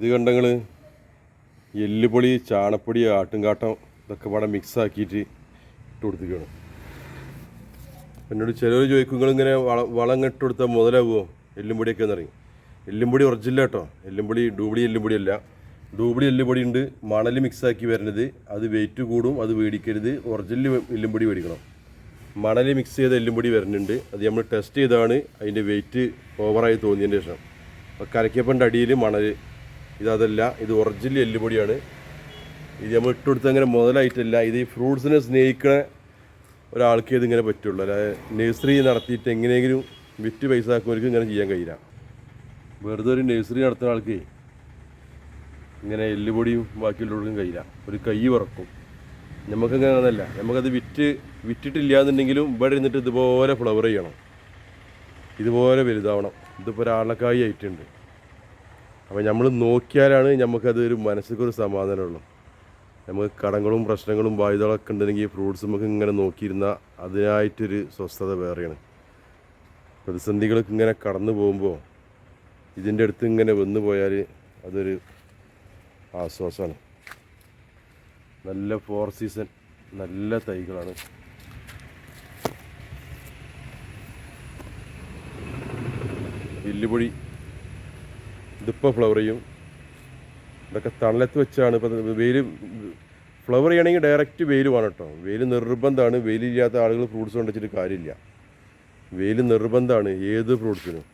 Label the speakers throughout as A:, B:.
A: ഇത് കണ്ടങ്ങൾ എല്ലുപൊടി ചാണപ്പൊടി ആട്ടുംകാട്ടം ഇതൊക്കെ പാടെ മിക്സ് ആക്കിയിട്ട് ഇട്ട് കൊടുത്തിരിക്കുകയാണ്. എന്നോട് ചിലർ ചോദിക്കും നിങ്ങളിങ്ങനെ വള വളം ഇട്ട് കൊടുത്താൽ മുതലാവുമോ എല്ലുംപൊടിയൊക്കെ എന്നറിയും എല്ലുംപൊടി ഒറിജിനൽ കേട്ടോ എല്ലുംപൊടി ഡൂബിളി എല്ലുംപൊടി അല്ല. ഡൂബിളി എല്ലുപൊടി ഉണ്ട്. മണൽ മിക്സ് ആക്കി വരുന്നത് അത് വെയിറ്റ് കൂടും അത് മേടിക്കരുത് ഒറിജിനൽ എല്ലുംപൊടി മേടിക്കണം മണൽ മിക്സ് ചെയ്ത എല്ലുംപൊടി വരുന്നുണ്ട് അത് നമ്മൾ ടെസ്റ്റ് ചെയ്താണ്. അതിന്റെ വെയിറ്റ് ഓവറായി തോന്നിയതിന് ശേഷം. അപ്പോൾ കരയ്ക്കപ്പന്റെ അടിയിൽ മണൽ ഇതതല്ല ഇത് ഒറിജിനൽ എല്ലുപൊടിയാണ്. ഇത് നമ്മൾ ഇട്ടുകൊടുത്ത് അങ്ങനെ മുതലായിട്ടല്ല. ഇത് ഈ ഫ്രൂട്ട്സിനെ സ്നേഹിക്കണ ഒരാൾക്ക് ഇതിങ്ങനെ പറ്റുള്ളൂ. അല്ലാതെ നഴ്സറി നടത്തിയിട്ട് എങ്ങനെയെങ്കിലും വിറ്റ് പൈസ ആക്കുന്നവർക്ക് ഇങ്ങനെ ചെയ്യാൻ കഴിയില്ല. വെറുതെ ഒരു നഴ്സറി നടത്തുന്ന ആൾക്ക് ഇങ്ങനെ എല്ലുപൊടിയും ബാക്കിയുള്ളവർക്കും കഴിയില്ല. ഒരു കൈ വറക്കും. നമുക്കങ്ങനെ അതല്ല നമുക്കത് വിറ്റ് വിറ്റിട്ടില്ല എന്നുണ്ടെങ്കിലും ഇവിടെ ഇരുന്നിട്ട് ഇതുപോലെ ഫ്ലവർ ചെയ്യണം. ഇതുപോലെ വലുതാവണം. ഇതിപ്പോൾ ഒരാളക്കായി ആയിട്ടുണ്ട്. അപ്പോൾ നമ്മൾ നോക്കിയാലാണ് നമുക്കത് ഒരു മനസ്സിക്കൊരു സമാധാനമുള്ളൂ. നമുക്ക് കടങ്ങളും പ്രശ്നങ്ങളും ബാധ്യതകളൊക്കെ ഉണ്ടെങ്കിൽ ഫ്രൂട്ട്സ് നമുക്ക് ഇങ്ങനെ നോക്കിയിരുന്നാൽ അതിനായിട്ടൊരു സ്വസ്ഥത വേറെയാണ്. പ്രതിസന്ധികളൊക്കെ ഇങ്ങനെ കടന്നു പോകുമ്പോൾ ഇതിന്റെ അടുത്ത് ഇങ്ങനെ വന്നു പോയാൽ അതൊരു ആശ്വാസമാണ്. നല്ല ഫോർ സീസൺ നല്ല തൈകളാണ്. എല്ലുപൊടി ഇതിപ്പോൾ ഫ്ലവർ ചെയ്യും. ഇതൊക്കെ തണലത്ത് വെച്ചാണ് ഇപ്പം വെയിൽ ഫ്ലവർ ചെയ്യണമെങ്കിൽ ഡയറക്റ്റ് വെയിൽ വേണം കേട്ടോ. വെയിൽ നിർബന്ധമാണ്. വെയിലില്ലാത്ത ആളുകൾ ഫ്രൂട്ട്സ് കൊണ്ടുവച്ചിട്ട് കാര്യമില്ല. വെയിൽ നിർബന്ധമാണ് ഏത് ഫ്രൂട്ട്സിനും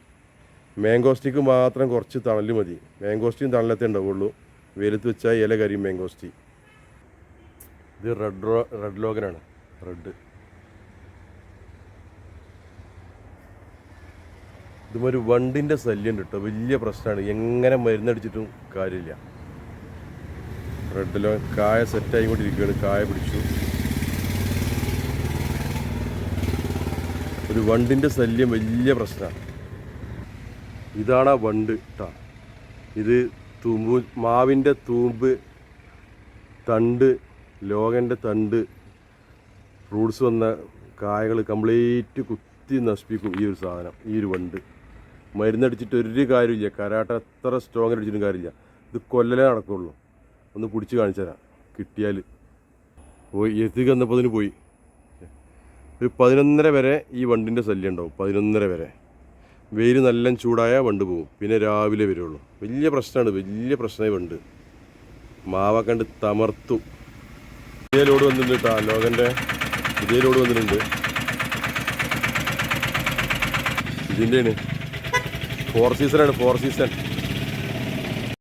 A: മാംഗോസ്റ്റിക്ക് മാത്രം കുറച്ച് തണൽ മതി. മാംഗോസ്റ്റിയും തണലത്തേ ഉണ്ടാവുള്ളൂ. വെയിലത്ത് വെച്ചാൽ ഇല കരിയും മാംഗോസ്റ്റി ഇത് റെഡ് റെഡ് ലോഗനാണ് റെഡ് ഇതുമൊരു വണ്ടിന്റെ ശല്യം കിട്ടും. വലിയ പ്രശ്നമാണ്. എങ്ങനെ മരുന്നടിച്ചിട്ടും കാര്യമില്ല. റെഡിലോ കായ സെറ്റായി കൊണ്ടിരിക്കുകയാണ് കായ പിടിച്ചു. ഒരു വണ്ടിന്റെ ശല്യം വലിയ പ്രശ്നമാണ്. ഇതാണ് ആ വണ്ട് കേട്ടോ ഇത് തൂമ്പ് മാവിന്റെ തൂമ്പ് തണ്ട് ലോകന്റെ തണ്ട് ഫ്രൂട്ട്സ് വന്ന കായകൾ കംപ്ലീറ്റ് കുത്തി നശിപ്പിക്കും ഈ ഒരു സാധനം ഈ ഒരു വണ്ട്. മരുന്നടിച്ചിട്ട് ഒരു കാര്യമില്ല. കരാട്ട എത്ര സ്ട്രോങ് അടിച്ചിട്ടും കാര്യമില്ല. ഇത് കൊല്ലലേ നടക്കുള്ളൂ. ഒന്ന് പിടിച്ച് കാണിച്ചു തരാം. കിട്ടിയാൽ പോയി. എത്തി വന്നപ്പോൾ അതിന് പോയി. ഒരു പതിനൊന്നര വരെ ഈ വണ്ടിന്റെ ശല്യം ഉണ്ടാവും. പതിനൊന്നര വരെ. വെയിൽ നല്ല ചൂടായ വണ്ട് പോകും പിന്നെ രാവിലെ വരുള്ളൂ. വലിയ പ്രശ്നമാണ്. വലിയ പ്രശ്നമായി വണ്ട്. മാവ കണ്ട് തമർത്തു. പുതിയ ലോഡ് വന്നിട്ടുണ്ട് കേട്ടോ. ലോകന്റെ പുതിയ ലോഡ് വന്നിട്ടുണ്ട്. ഇതിന്റെയാണ് ഫോർ സീസൺ ആണ് ഫോർ സീസൺ